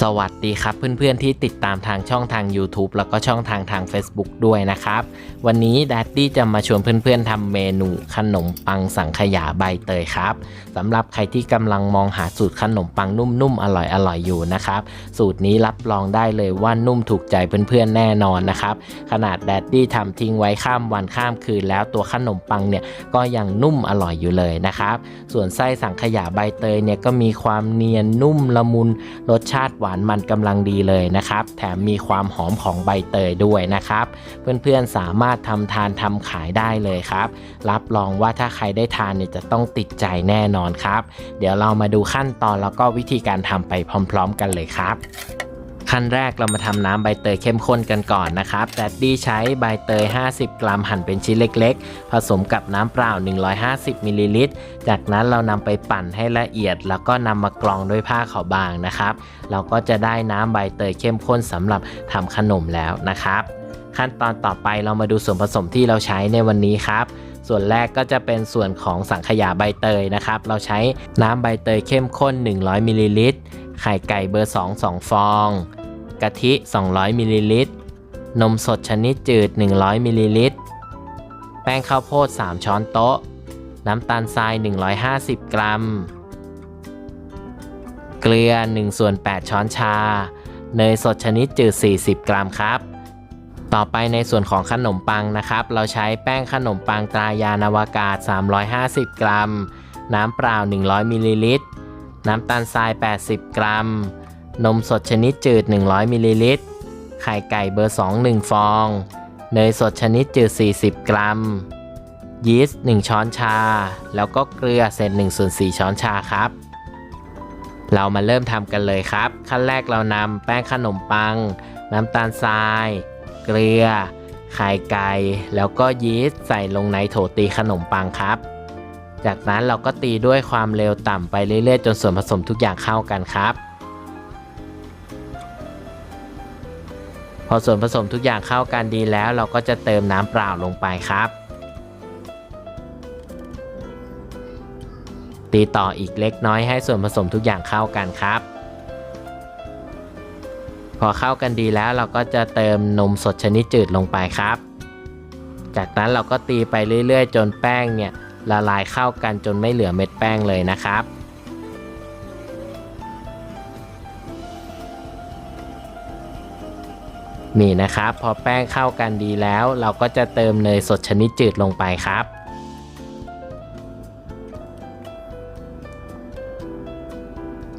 สวัสดีครับเพื่อนๆที่ติดตามทางช่องทาง YouTube แล้วก็ช่องทางทาง Facebook ด้วยนะครับ วันนี้ดัดดี้จะมาชวนเพื่อนๆทำเมนูขนมปังสังขยาใบเตยครับสำหรับใครที่กำลังมองหาสูตรขนมปังนุ่มๆอร่อยๆอยู่นะครับ สูตรนี้รับรองได้เลยว่านุ่มถูกใจเพื่อนๆแน่นอนนะครับ ขนาดแดดดี้ทำทิ้งไว้ข้ามวันข้ามคืนแล้วตัวขนมปังเนี่ยก็ยังนุ่มอร่อยอยู่เลยนะครับ ส่วนไส้สังขยาใบเตยเนี่ยก็มีความเนียนนุ่มละมุนรสชาติหวานมันกำลังดีเลยนะครับ แถมมีความหอมของใบเตยด้วยนะครับ เพื่อนๆสามารถทำทานทำขายได้เลยครับ รับรองว่าถ้าใครได้ทานเนี่ยจะต้องติดใจแน่นอนครับ เดี๋ยวเรามาดูขั้นตอนแล้วก็วิธีการทำไปพร้อม ๆ กันเลยครับ ขั้นแรกเรามาทำน้ำใบเตยเข้มข้นกันก่อนนะครับแดดดี้ใช้ใบเตย 50 กรัมหั่นเป็นชิ้นเล็กๆ ผสมกับน้ำเปล่า 150มิลลิลิตร จากนั้นเรานำไปปั่นให้ละเอียด แล้วก็นำมากรองด้วยผ้าขาวบางนะครับ เราก็จะได้น้ำใบเตยเข้มข้นสำหรับทำขนมแล้วนะครับ ขั้นตอนต่อไปเรามาดูส่วนผสมที่เราใช้ในวันนี้ครับส่วนแรกก็จะเป็นส่วนของสังขยาใบเตยนะครับ เราใช้น้ำใบเตยเข้มข้น 100มิลลิลิตร ไข่ไก่เบอร์ 2 2 ฟอง กะทิ 200มิลลิลิตร นมสดชนิดจืด 100มิลลิลิตร แป้งข้าวโพด 3 ช้อนโต๊ะ น้ำตาลทราย 150 กรัม เกลือ 1 ส่วน 8 ช้อนชา เนยสดชนิดจืด 40 กรัมครับ ต่อไปในส่วนของขนมปังนะครับ เราใช้แป้งขนมปังตรายานอวกาศ 350 กรัม น้ำเปล่า 100มิลลิลิตร น้ำตาลทราย 80 กรัม นมสดชนิดจืด 100มิลลิลิตร ไข่ไก่เบอร์ 2 1 ฟอง เนยสดชนิดจืด 40 กรัม ยีสต์ 1 ช้อนชา แล้วก็เกลือเศษ1ส่วน4ช้อนชาครับ เรามาเริ่มทำกันเลยครับ ขั้นแรกเรานำแป้งขนมปัง น้ำตาลทราย เกลือ ไข่ไก่ แล้วก็ยีสต์ใส่ลงในโถตีขนมปังครับ จากนั้นเราก็ตีด้วยความเร็วต่ำไปเรื่อยๆ จนส่วนผสมทุกอย่างเข้ากันครับ พอส่วนผสมทุกอย่างเข้ากันดีแล้ว เราก็จะเติมน้ำเปล่าลงไปครับ ตีต่ออีกเล็กน้อยให้ส่วนผสมทุกอย่างเข้ากันครับ พอเข้ากันดีแล้วเราก็จะเติมนมสดชนิดจืดลงไปครับ จากนั้นเราก็ตีไปเรื่อยๆ จนแป้งเนี่ยละลายเข้ากันจนไม่เหลือเม็ดแป้งเลยนะครับ นี่นะครับ พอแป้งเข้ากันดีแล้ว เราก็จะเติมเนยสดชนิดจืดลงไปครับ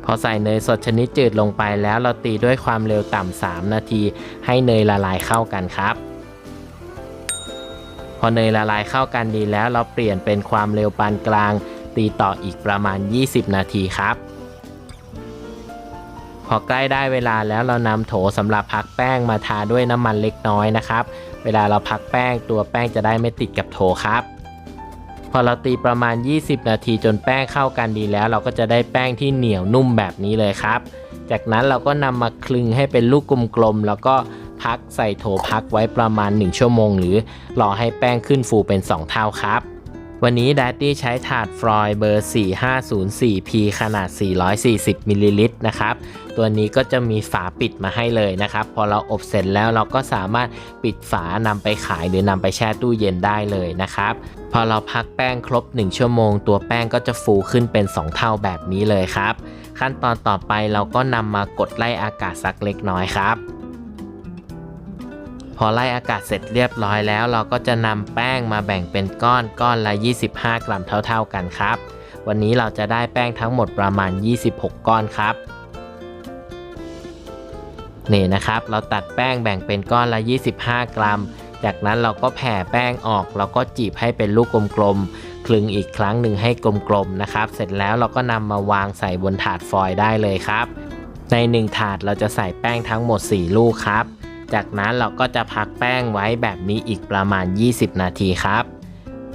พอใส่เนยสดชนิดจืดลงไปแล้วเราตีด้วยความเร็วต่ำ3นาที ให้เนยละลายเข้ากันครับ พอเนยละลายเข้ากันดีแล้วเราเปลี่ยนเป็นความเร็วปานกลาง ตีต่ออีกประมาณ 20 นาทีครับ พอใกล้ได้เวลาแล้วเรานำโถสำหรับพักแป้งมาทาด้วยน้ำมันเล็กน้อยนะครับ เวลาเราพักแป้งตัวแป้งจะได้ไม่ติดกับโถครับ พอเราตีประมาณ 20 นาทีจนแป้งเข้ากันดีแล้ว เราก็จะได้แป้งที่เหนียวนุ่มแบบนี้เลยครับ จากนั้นเราก็นำมาคลึงให้เป็นลูกกลมๆแล้วก็พักใส่โถพักไว้ประมาณ 1 ชั่วโมง หรือรอให้แป้งขึ้นฟูเป็น 2 เท่าครับ วันนี้ดัตตี้ใช้ถาดฟรอยเบอร์ 4504P ขนาด 440มิลลิลิตรนะครับ ตัวนี้ก็จะมีฝาปิดมาให้เลยนะครับ พอเราอบเสร็จแล้วเราก็สามารถปิดฝานำไปขายหรือนำไปแช่ตู้เย็นได้เลยนะครับ พอเราพักแป้งครบ 1 ชั่วโมง ตัวแป้งก็จะฟูขึ้นเป็น 2 เท่าแบบนี้เลยครับ ขั้นตอนต่อไปเราก็นำมากดไล่อากาศสักเล็กน้อยครับ พอไล่อากาศเสร็จเรียบร้อยแล้ว เราก็จะนำแป้งมาแบ่งเป็นก้อนก้อนละ 25 กรัมเท่า ๆกันครับ วันนี้เราจะได้แป้งทั้งหมดประมาณ 26 ก้อนครับนี่นะครับเราตัดแป้งแบ่งเป็นก้อนละ 25 กรัม จากนั้นเราก็แผ่แป้งออกแล้วก็จีบให้เป็นลูกกลมๆ คลึงอีกครั้งหนึ่งให้กลมๆนะครับ เสร็จแล้วเราก็นำมาวางใส่บนถาดฟอยล์ได้เลยครับ ใน 1 ถาดเราจะใส่แป้งทั้งหมด 4 ลูกครับ จากนั้นเราก็จะพักแป้งไว้แบบนี้อีกประมาณ 20 นาทีครับ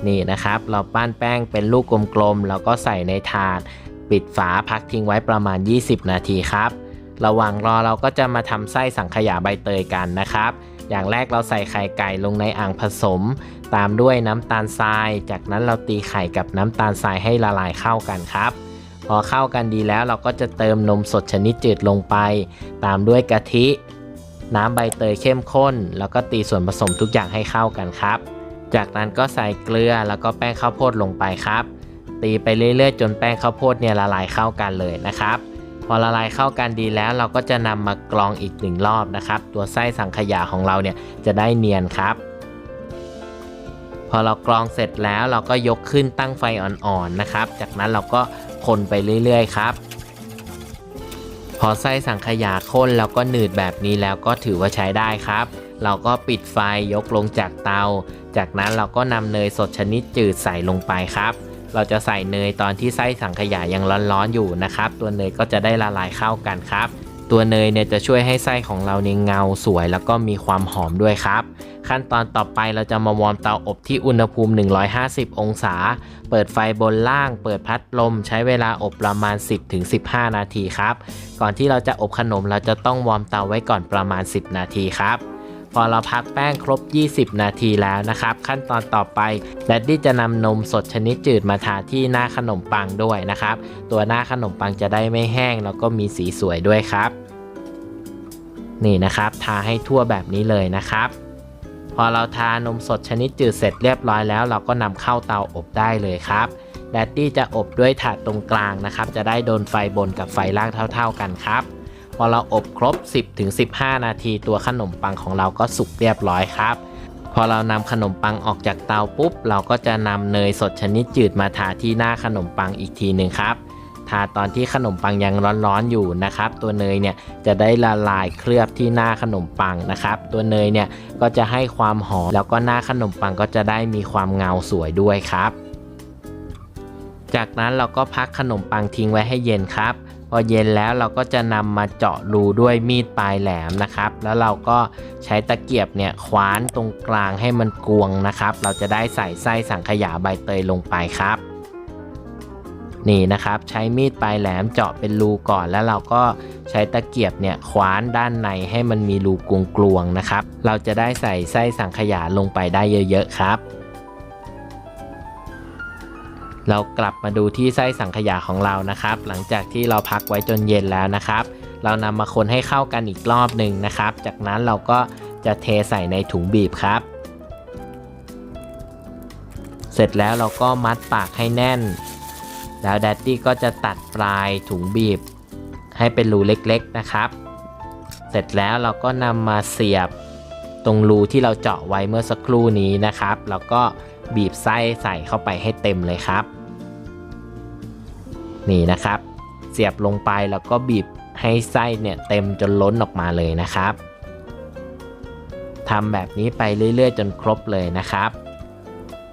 นี่นะครับ เราปั้นแป้งเป็นลูกกลมๆแล้วก็ใส่ในถาด ปิดฝาพักทิ้งไว้ประมาณ 20 นาทีครับ ระหว่างรอเราก็จะมาทำไส้สังขยาใบเตยกันนะครับ อย่างแรกเราใส่ไข่ไก่ลงในอ่างผสม ตามด้วยน้ำตาลทราย จากนั้นเราตีไข่กับน้ำตาลทรายให้ละลายเข้ากันครับพอเข้ากันดีแล้วเราก็จะเติมนมสดชนิดจืดลงไป ตามด้วยกะทิ น้ำใบเตยเข้มข้น แล้วก็ตีส่วนผสมทุกอย่างให้เข้ากันครับ จากนั้นก็ใส่เกลือแล้วก็แป้งข้าวโพดลงไปครับ ตีไปเรื่อยๆ จนแป้งข้าวโพดเนี่ยละลายเข้ากันเลยนะครับ พอละลายเข้ากันดีแล้วเราก็จะนำมากรองอีกหนึ่งรอบนะครับ ตัวไส้สังขยาของเราเนี่ยจะได้เนียนครับพอเรากรองเสร็จแล้วเราก็ยกขึ้นตั้งไฟอ่อนๆนะครับ จากนั้นเราก็คนไปเรื่อยๆครับ พอไส้สังขยาข้นแล้วก็หนืดแบบนี้แล้วก็ถือว่าใช้ได้ครับ เราก็ปิดไฟยกลงจากเตา จากนั้นเราก็นำเนยสดชนิดจืดใส่ลงไปครับ เราจะใส่เนยตอนที่ไส้สังขยายังร้อนๆอยู่นะครับ ตัวเนยก็จะได้ละลายเข้ากันครับ ตัวเนยเนี่ยจะช่วยให้ไส้ของเราเนี่ยเงาสวย แล้วก็มีความหอมด้วยครับ ขั้นตอนต่อไปเราจะมาวอร์มเตาอบที่อุณหภูมิ 150 องศา เปิดไฟบนล่าง เปิดพัดลม ใช้เวลาอบประมาณ 10-15 นาทีครับ ก่อนที่เราจะอบขนมเราจะต้องวอร์มเตาไว้ก่อนประมาณ 10 นาทีครับพอเราพักแป้งครบ 20 นาทีแล้วนะครับ ขั้นตอนต่อไปแดดดี้จะนำนมสดชนิดจืดมาทาที่หน้าขนมปังด้วยนะครับ ตัวหน้าขนมปังจะได้ไม่แห้งแล้วก็มีสีสวยด้วยครับ นี่นะครับ ทาให้ทั่วแบบนี้เลยนะครับ พอเราทานมสดชนิดจืดเสร็จเรียบร้อยแล้ว เราก็นำเข้าเตาอบได้เลยครับแดดดี้จะอบด้วยถาดตรงกลางนะครับ จะได้โดนไฟบนกับไฟล่างเท่า ๆกันครับ พอเราอบครบ 10-15 นาทีตัวขนมปังของเราก็สุกเรียบร้อยครับ พอเรานำขนมปังออกจากเตาปุ๊บ เราก็จะนำเนยสดชนิดจืดมาทาที่หน้าขนมปังอีกทีหนึ่งครับาตอนที่ขนมปังยังร้อนๆอยู่นะครับ ตัวเนยเนี่ยจะได้ละลายเคลือบที่หน้าขนมปังนะครับ ตัวเนยเนี่ยก็จะให้ความหอมแล้วก็หน้าขนมปังก็จะได้มีความเงาสวยด้วยครับ จากนั้นเราก็พักขนมปังทิ้งไว้ให้เย็นครับพอเย็นแล้วเราก็จะนำมาเจาะรูด้วยมีดปลายแหลมนะครับ แล้วเราก็ใช้ตะเกียบเนี่ยคว้านตรงกลางให้มันกวงนะครับ เราจะได้ใส่ไส้สังขยาใบเตยลงไปครับ นี่นะครับใช้มีดปลายแหลมเจาะเป็นรูก่อนแล้วเราก็ใช้ตะเกียบเนี่ยคว้านด้านในให้มันมีรูกลวงๆนะครับ เราจะได้ใส่ไส้สังขยาลงไปได้เยอะๆครับ เรากลับมาดูที่ไส้สังขยาของเรานะครับ หลังจากที่เราพักไว้จนเย็นแล้วนะครับ เรานำมาคนให้เข้ากันอีกรอบหนึ่งนะครับ จากนั้นเราก็จะเทใส่ในถุงบีบครับ เสร็จแล้วเราก็มัดปากให้แน่น แล้วแดดดี้ก็จะตัดปลายถุงบีบ ให้เป็นรูเล็กๆนะครับ เสร็จแล้วเราก็นำมาเสียบตรงรูที่เราเจาะไว้เมื่อสักครู่นี้นะครับ แล้วก็บีบไส้ใส่เข้าไปให้เต็มเลยครับ นี่นะครับ เสียบลงไปแล้วก็บีบให้ไส้เนี่ยเต็มจนล้นออกมาเลยนะครับทำแบบนี้ไปเรื่อยๆ จนครบเลยนะครับ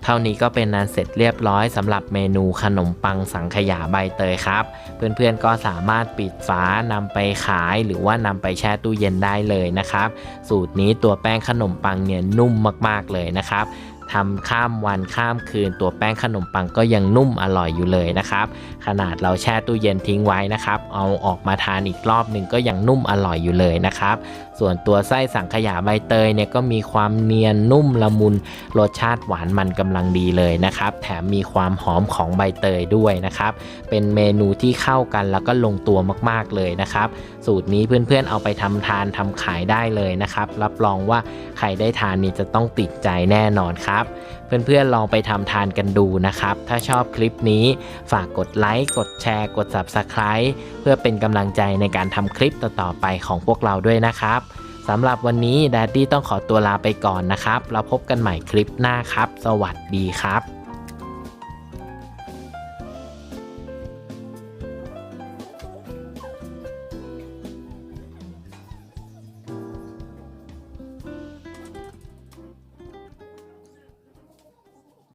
เท่านี้ก็เป็นนันเสร็จเรียบร้อยสำหรับเมนูขนมปังสังขยาใบเตยครับ เพื่อนๆก็สามารถปิดฝานำไปขายหรือว่านำไปแช่ตู้เย็นได้เลยนะครับ สูตรนี้ตัวแป้งขนมปังเนี่ยนุ่มมากๆเลยนะครับ ทำข้ามวันข้ามคืน ตัวแป้งขนมปังก็ยังนุ่มอร่อยอยู่เลยนะครับ ขนาดเราแช่ตู้เย็นทิ้งไว้นะครับ เอาออกมาทานอีกรอบหนึ่งก็ยังนุ่มอร่อยอยู่เลยนะครับ ส่วนตัวไส้สังขยาใบเตยเนี่ยก็มีความเนียนนุ่มละมุนรสชาติหวานมันกำลังดีเลยนะครับ แถมมีความหอมของใบเตยด้วยนะครับ เป็นเมนูที่เข้ากันแล้วก็ลงตัวมากๆเลยนะครับ สูตรนี้เพื่อนๆเอาไปทำทานทำขายได้เลยนะครับ รับรองว่าใครได้ทานนี่จะต้องติดใจแน่นอนครับเพื่อนๆลองไปทำทานกันดูนะครับ ถ้าชอบคลิปนี้ฝากกดไลค์ กดแชร์ กด Subscribe เพื่อเป็นกำลังใจในการทำคลิปต่อๆไปของพวกเราด้วยนะครับสำหรับวันนี้แดดดี้ต้องขอตัวลาไปก่อนนะครับ เราพบกันใหม่คลิปหน้าครับ สวัสดีครับ